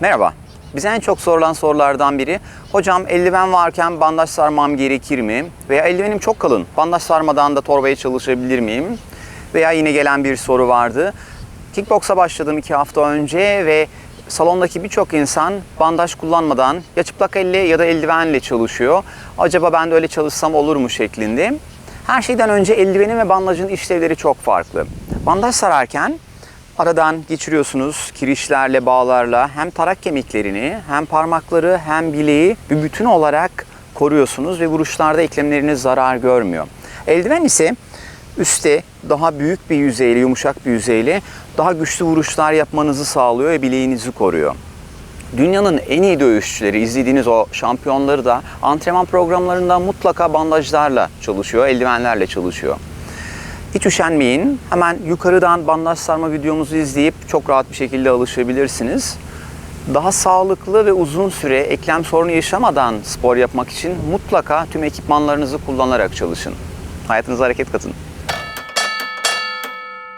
Merhaba. Bize en çok sorulan sorulardan biri, hocam eldiven varken bandaj sarmam gerekir mi? Veya eldivenim çok kalın, bandaj sarmadan da torbaya çalışabilir miyim? Veya yine gelen bir soru vardı. Kickboksa başladım iki hafta önce ve salondaki birçok insan bandaj kullanmadan ya çıplak elle ya da eldivenle çalışıyor. Acaba ben de öyle çalışsam olur mu şeklinde. Her şeyden önce eldivenin ve bandajın işlevleri çok farklı. Bandaj sararken Aradan geçiriyorsunuz kirişlerle, bağlarla hem tarak kemiklerini hem parmakları hem bileği bir bütün olarak koruyorsunuz ve vuruşlarda eklemleriniz zarar görmüyor. Eldiven ise üstte daha büyük bir yüzeyle, yumuşak bir yüzeyle daha güçlü vuruşlar yapmanızı sağlıyor ve bileğinizi koruyor. Dünyanın en iyi dövüşçüleri, izlediğiniz o şampiyonları da antrenman programlarında mutlaka bandajlarla çalışıyor, eldivenlerle çalışıyor. Hiç üşenmeyin. Hemen yukarıdan bandaj sarma videomuzu izleyip çok rahat bir şekilde alışabilirsiniz. Daha sağlıklı ve uzun süre eklem sorunu yaşamadan spor yapmak için mutlaka tüm ekipmanlarınızı kullanarak çalışın. Hayatınıza hareket katın.